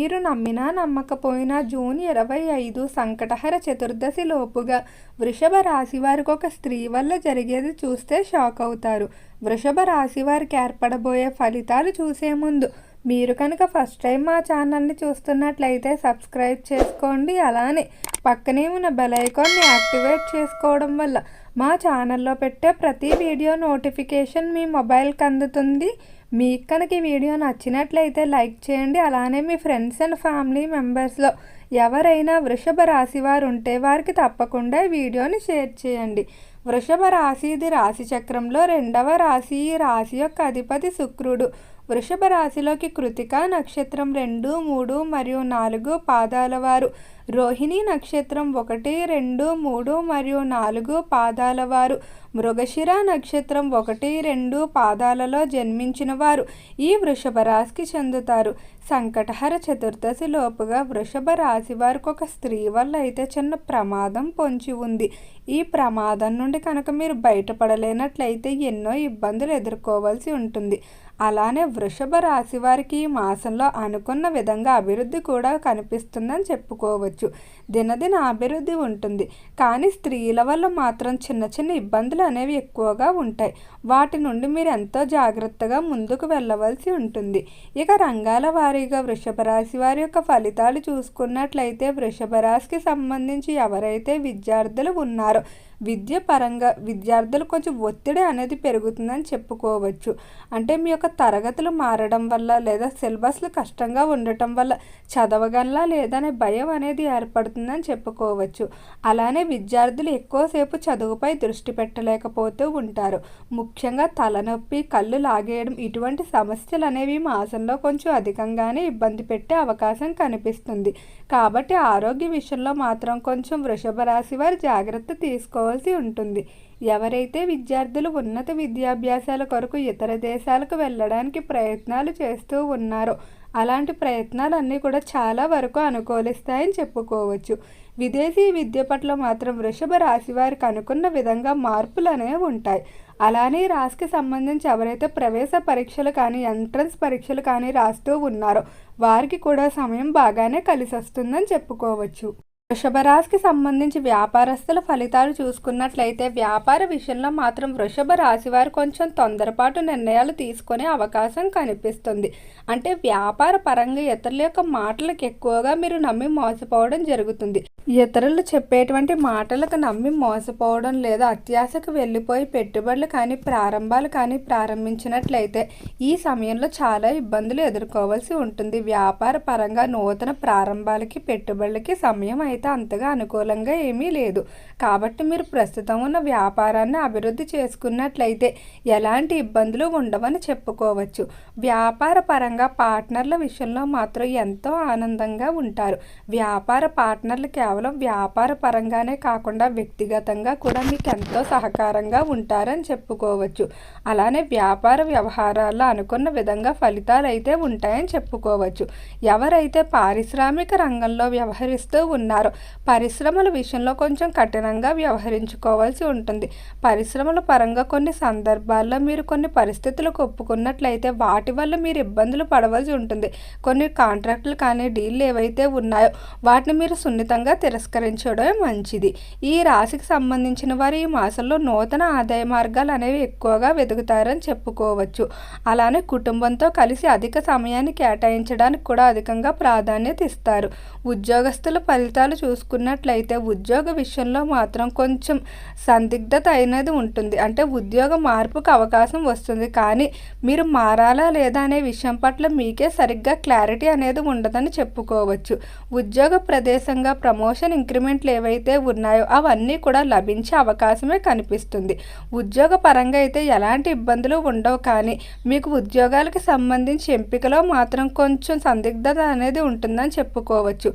మీరు నమ్మినా నమ్మకపోయినా జూన్ ఇరవై ఐదు సంకటహర చతుర్దశి లోపుగా వృషభ రాశి వారికి ఒక స్త్రీ వల్ల జరిగేది చూస్తే షాక్ అవుతారు. వృషభ రాశి వారికి ఏర్పడబోయే ఫలితాలు చూసే ముందు మీరు కనుక ఫస్ట్ టైం మా ఛానల్ని చూస్తున్నట్లయితే సబ్స్క్రైబ్ చేసుకోండి. అలానే పక్కనే ఉన్న బెల్ ఐకాన్ని యాక్టివేట్ చేసుకోవడం వల్ల మా ఛానల్లో పెట్టే ప్రతి వీడియో నోటిఫికేషన్ మీ మొబైల్కి అందుతుంది. మీకు కనుక ఈ వీడియో నచ్చినట్లయితే లైక్ చేయండి. అలానే మీ ఫ్రెండ్స్ అండ్ ఫ్యామిలీ మెంబర్స్లో ఎవరైనా వృషభ రాశి వారు ఉంటే వారికి తప్పకుండా ఈ వీడియోని షేర్ చేయండి. వృషభ రాశి ఇది రాశి చక్రంలో రెండవ రాశి ఈ రాశి యొక్క అధిపతి శుక్రుడు. వృషభ రాశిలోకి కృతిక నక్షత్రం రెండు మూడు మరియు నాలుగు పాదాల వారు. రోహిణి నక్షత్రం ఒకటి రెండు మూడు మరియు నాలుగు పాదాల వారు. మృగశిర నక్షత్రం ఒకటి రెండు పాదాలలో జన్మించిన వారు ఈ వృషభ రాశికి చెందుతారు. సంకటహర చతుర్దశి లోపుగా వృషభ రాశి వారికి ఒక స్త్రీ వల్ల అయితే చిన్న ప్రమాదం పొంచి ఉంది. ఈ ప్రమాదం నుండి కనుక మీరు బయటపడలేనట్లయితే ఎన్నో ఇబ్బందులు ఎదుర్కోవాల్సి ఉంటుంది. అలానే వృషభ రాశి వారికి ఈ మాసంలో అనుకున్న విధంగా అభివృద్ధి కూడా కనిపిస్తుందని చెప్పుకోవచ్చు. దినదిన అభివృద్ధి ఉంటుంది. కానీ స్త్రీల వల్ల మాత్రం చిన్న చిన్న ఇబ్బందులు అనేవి ఎక్కువగా ఉంటాయి. వాటి నుండి మీరు ఎంతో జాగ్రత్తగా ముందుకు వెళ్ళవలసి ఉంటుంది. ఇక రంగాల వారీగా వృషభ రాశి వారి యొక్క ఫలితాలు చూసుకున్నట్లయితే వృషభ రాశికి సంబంధించి ఎవరైతే విద్యార్థులు ఉన్నారో విద్య పరంగా విద్యార్థులు కొంచెం ఒత్తిడి అనేది పెరుగుతుందని చెప్పుకోవచ్చు. అంటే మీ యొక్క తరగతులు మారడం వల్ల లేదా సిలబస్లు కష్టంగా ఉండటం వల్ల చదవగలలా లేదనే భయం అనేది ఏర్పడుతుందని చెప్పుకోవచ్చు. అలానే విద్యార్థులు ఎక్కువసేపు చదువుపై దృష్టి పెట్టలేకపోతూ ఉంటారు. ముఖ్యంగా తలనొప్పి కళ్ళు లాగేయడం ఇటువంటి సమస్యలు అనేవి మాసంలో కొంచెం అధికంగానే ఇబ్బంది పెట్టే అవకాశం కనిపిస్తుంది. కాబట్టి ఆరోగ్య విషయంలో మాత్రం కొంచెం వృషభ రాశి వారు జాగ్రత్త తీసుకోవాల్సి ఉంటుంది. ఎవరైతే విద్యార్థులు ఉన్నత విద్యాభ్యాసాల కొరకు ఇతర దేశాలకు వెళ్ళడానికి ప్రయత్నాలు చేస్తూ ఉన్నారో అలాంటి ప్రయత్నాలన్నీ కూడా చాలా వరకు అనుకూలిస్తాయని చెప్పుకోవచ్చు. విదేశీ విద్య పట్ల మాత్రం వృషభ రాశి వారికి అనుకున్న విధంగా మార్పులు అనేవి ఉంటాయి. అలానే రాశికి సంబంధించి ఎవరైతే ప్రవేశ పరీక్షలు కానీ ఎంట్రన్స్ పరీక్షలు కానీ రాస్తూ ఉన్నారో వారికి కూడా సమయం బాగానే కలిసి వస్తుందని చెప్పుకోవచ్చు. వృషభ రాశికి సంబంధించి వ్యాపారస్తుల ఫలితాలు చూసుకున్నట్లయితే వ్యాపార విషయంలో మాత్రం వృషభ రాశి వారు కొంచెం తొందరపాటు నిర్ణయాలు తీసుకునే అవకాశం కనిపిస్తుంది. అంటే వ్యాపార పరంగా ఇతరుల యొక్క మాటలకు ఎక్కువగా మీరు నమ్మి మోసపోవడం జరుగుతుంది. ఇతరులు చెప్పేటువంటి మాటలకు నమ్మి మోసపోవడం లేదా అత్యాశకు వెళ్ళిపోయి పెట్టుబడులు కానీ ప్రారంభాలు కానీ ప్రారంభించినట్లయితే ఈ సమయంలో చాలా ఇబ్బందులు ఎదుర్కోవాల్సి ఉంటుంది. వ్యాపార పరంగా నూతన ప్రారంభాలకి పెట్టుబడులకి సమయం అయితే అంతగా అనుకూలంగా ఏమీ లేదు. కాబట్టి మీరు ప్రస్తుతం ఉన్న వ్యాపారాన్ని అభివృద్ధి చేసుకున్నట్లయితే ఎలాంటి ఇబ్బందులు ఉండవని చెప్పుకోవచ్చు. వ్యాపార పరంగా పార్ట్నర్ల విషయంలో మాత్రం ఎంతో ఆనందంగా ఉంటారు. వ్యాపార పార్ట్నర్లు కేవలం వ్యాపార పరంగానే కాకుండా వ్యక్తిగతంగా కూడా మీకు ఎంతో సహకారంగా ఉంటారని చెప్పుకోవచ్చు. అలానే వ్యాపార వ్యవహారాల్లో అనుకున్న విధంగా ఫలితాలు అయితే ఉంటాయని చెప్పుకోవచ్చు. ఎవరైతే పారిశ్రామిక రంగంలో వ్యవహరిస్తూ ఉన్నారో పరిశ్రమల విషయంలో కొంచెం కఠినంగా వ్యవహరించుకోవాల్సి ఉంటుంది. పరిశ్రమల పరంగా కొన్ని సందర్భాల్లో మీరు కొన్ని పరిస్థితులకు ఒప్పుకున్నట్లయితే వాటి వల్ల మీరు ఇబ్బందులు పడవలసి ఉంటుంది. కొన్ని కాంట్రాక్టులు కానీ డీళ్ళు ఏవైతే ఉన్నాయో వాటిని మీరు సున్నితంగా తిరస్కరించడమే మంచిది. ఈ రాశికి సంబంధించిన వారు ఈ మాసంలో నూతన ఆదాయ మార్గాలు అనేవి ఎక్కువగా వెతుకుతారని చెప్పుకోవచ్చు. అలానే కుటుంబంతో కలిసి అధిక సమయాన్ని కేటాయించడానికి కూడా అధికంగా ప్రాధాన్యత ఇస్తారు. ఉద్యోగస్తుల ఫలితాలు చూసుకున్నట్లయితే ఉద్యోగ విషయంలో మాత్రం కొంచెం సందిగ్ధత అయినది ఉంటుంది. అంటే ఉద్యోగ మార్పుకు అవకాశం వస్తుంది. కానీ మీరు మారాలా లేదా అనే విషయం పట్ల మీకే సరిగ్గా క్లారిటీ అనేది ఉండదని చెప్పుకోవచ్చు. ఉద్యోగ ప్రదేశంగా ప్రమోషన్ ఇంక్రిమెంట్లు ఏవైతే ఉన్నాయో అవన్నీ కూడా లభించే అవకాశమే కనిపిస్తుంది. ఉద్యోగ పరంగా అయితే ఎలాంటి ఇబ్బందులు ఉండవు. కానీ మీకు ఉద్యోగాలకు సంబంధించి ఎంపికలో మాత్రం కొంచెం సందిగ్ధత అనేది ఉంటుందని చెప్పుకోవచ్చు.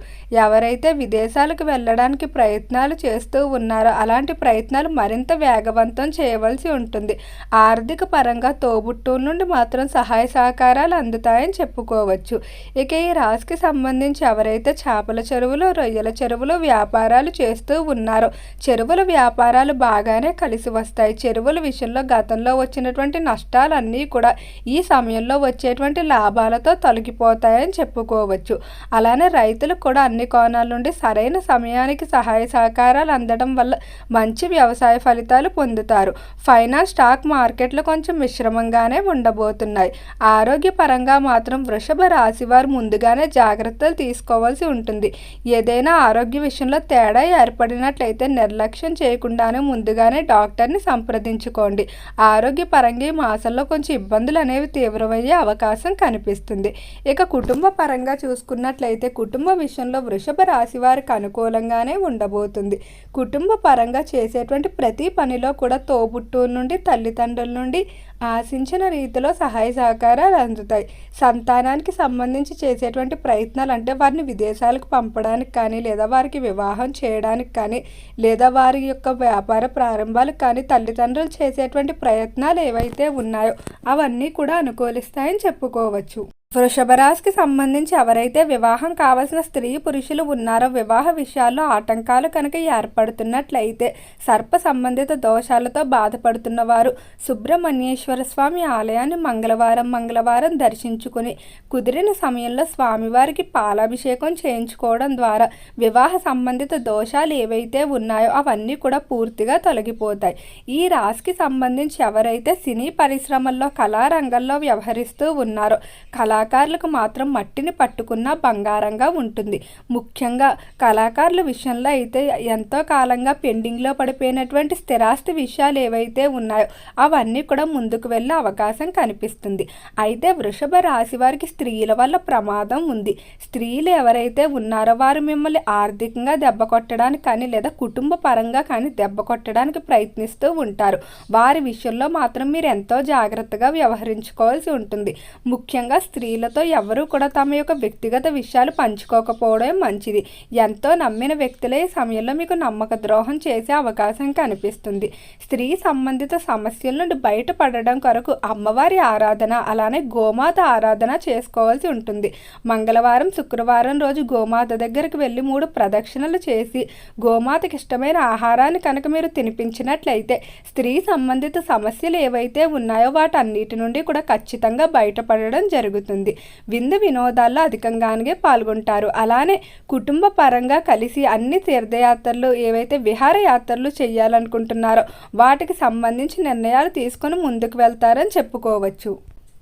ఎవరైతే విదేశ విదేశాలకు వెళ్ళడానికి ప్రయత్నాలు చేస్తూ ఉన్నారు. అలాంటి ప్రయత్నాలు మరింత వేగవంతం చేయవలసి ఉంటుంది. ఆర్థిక పరంగా తోబుట్టువుల నుండి మాత్రం సహాయ సహకారాలు అందుతాయని చెప్పుకోవచ్చు. ఇక ఈ రాశికి సంబంధించి ఎవరైతే చేపల చెరువులు రొయ్యల చెరువులు వ్యాపారాలు చేస్తూ ఉన్నారో చెరువుల వ్యాపారాలు బాగానే కలిసి వస్తాయి. చెరువుల విషయంలో గతంలో వచ్చినటువంటి నష్టాలన్నీ కూడా ఈ సమయంలో వచ్చేటువంటి లాభాలతో తొలగిపోతాయని చెప్పుకోవచ్చు. అలానే రైతులకు కూడా అన్ని కోణాల నుండి సరైన సమయానికి సహాయ సహకారాలు అందడం వల్ల మంచి వ్యవసాయ ఫలితాలు పొందుతారు. ఫైనాన్స్ స్టాక్ మార్కెట్లు కొంచెం మిశ్రమంగానే ఉండబోతున్నాయి. ఆరోగ్యపరంగా మాత్రం వృషభ రాశి వారు ముందుగానే జాగ్రత్తలు తీసుకోవాల్సి ఉంటుంది. ఏదైనా ఆరోగ్య విషయంలో తేడా ఏర్పడినట్లయితే నిర్లక్ష్యం చేయకుండానే ముందుగానే డాక్టర్ని సంప్రదించుకోండి. ఆరోగ్యపరంగా ఈ మాసంలో కొంచెం ఇబ్బందులు అనేవి తీవ్రమయ్యే అవకాశం కనిపిస్తుంది. ఇక కుటుంబ పరంగా చూసుకున్నట్లయితే కుటుంబ విషయంలో వృషభ రాశి వారికి అనుకూలంగానే ఉండబోతుంది. కుటుంబ పరంగా చేసేటువంటి ప్రతి పనిలో కూడా తోబుట్టువుల నుండి తల్లిదండ్రుల నుండి ఆశించిన రీతిలో సహాయ సహకారాలు అందుతాయి. సంతానానికి సంబంధించి చేసేటువంటి ప్రయత్నాలు అంటే వారిని విదేశాలకు పంపడానికి కానీ లేదా వారికి వివాహం చేయడానికి కానీ లేదా వారి యొక్క వ్యాపార ప్రారంభాలకు కానీ తల్లిదండ్రులు చేసేటువంటి ప్రయత్నాలు ఏవైతే ఉన్నాయో అవన్నీ కూడా అనుకూలిస్తాయని చెప్పుకోవచ్చు. వృషభ రాశికి సంబంధించి ఎవరైతే వివాహం కావాల్సిన స్త్రీ పురుషులు ఉన్నారో వివాహ విషయాల్లో ఆటంకాలు కనుక ఏర్పడుతున్నట్లయితే సర్ప సంబంధిత దోషాలతో బాధపడుతున్నవారు సుబ్రహ్మణ్యేశ్వర స్వామి ఆలయాన్ని మంగళవారం మంగళవారం దర్శించుకుని కుదిరిన సమయంలో స్వామివారికి పాలాభిషేకం చేయించుకోవడం ద్వారా వివాహ సంబంధిత దోషాలు ఏవైతే ఉన్నాయో అవన్నీ కూడా పూర్తిగా తొలగిపోతాయి. ఈ రాశికి సంబంధించి ఎవరైతే సినీ పరిశ్రమల్లో కళారంగంలో వ్యవహరిస్తూ ఉన్నారో కళా కళాకారులకు మాత్రం మట్టిని పట్టుకున్న బంగారంగా ఉంటుంది. ముఖ్యంగా కళాకారుల విషయంలో అయితే ఎంతో కాలంగా పెండింగ్లో పడిపోయినటువంటి స్థిరాస్తి విషయాలు ఏవైతే ఉన్నాయో అవన్నీ కూడా ముందుకు వెళ్ళే అవకాశం కనిపిస్తుంది. అయితే వృషభ రాశి వారికి స్త్రీల వల్ల ప్రమాదం ఉంది. స్త్రీలు ఎవరైతే ఉన్నారో వారు మిమ్మల్ని ఆర్థికంగా దెబ్బ కొట్టడానికి కానీ లేదా కుటుంబ పరంగా కానీ దెబ్బ కొట్టడానికి ప్రయత్నిస్తూ ఉంటారు. వారి విషయంలో మాత్రం మీరు ఎంతో జాగ్రత్తగా వ్యవహరించుకోవాల్సి ఉంటుంది. ముఖ్యంగా స్త్రీ స్త్రీలతో ఎవరూ కూడా తమ యొక్క వ్యక్తిగత విషయాలు పంచుకోకపోవడమే మంచిది. ఎంతో నమ్మిన వ్యక్తులే ఈ సమయంలో మీకు నమ్మక ద్రోహం చేసే అవకాశం కనిపిస్తుంది. స్త్రీ సంబంధిత సమస్యల నుండి బయటపడడం కొరకు అమ్మవారి ఆరాధన అలానే గోమాత ఆరాధన చేసుకోవాల్సి ఉంటుంది. మంగళవారం శుక్రవారం రోజు గోమాత దగ్గరికి వెళ్ళి మూడు ప్రదక్షిణలు చేసి గోమాతకి ఇష్టమైన ఆహారాన్ని కనుక మీరు తినిపించినట్లయితే స్త్రీ సంబంధిత సమస్యలు ఏవైతే ఉన్నాయో వాటన్నిటి నుండి కూడా ఖచ్చితంగా బయటపడడం జరుగుతుంది. ఉంటుంది విందు వినోదాల్లో అధికంగానే పాల్గొంటారు. అలానే కుటుంబ పరంగా కలిసి అన్ని తీర్థయాత్రలు ఏవైతే విహారయాత్రలు చేయాలనుకుంటున్నారో వాటికి సంబంధించి నిర్ణయాలు తీసుకొని ముందుకు వెళ్తారని చెప్పుకోవచ్చు.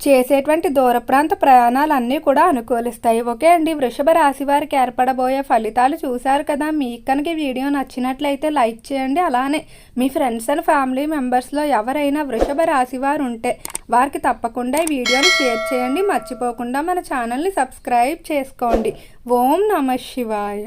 చేసేటువంటి దూర ప్రాంత ప్రయాణాలన్నీ కూడా అనుకూలిస్తాయి. ఓకే అండి వృషభ రాశి వారికి ఏర్పడబోయే ఫలితాలు చూశారు కదా. మీకు కనుక వీడియో నచ్చినట్లయితే లైక్ చేయండి. అలానే మీ ఫ్రెండ్స్ అండ్ ఫ్యామిలీ మెంబర్స్లో ఎవరైనా వృషభ రాశి వారు ఉంటే వారికి తప్పకుండా ఈ వీడియోని షేర్ చేయండి. మర్చిపోకుండా మన ఛానల్ని సబ్స్క్రైబ్ చేసుకోండి. ఓం నమ శివాయ.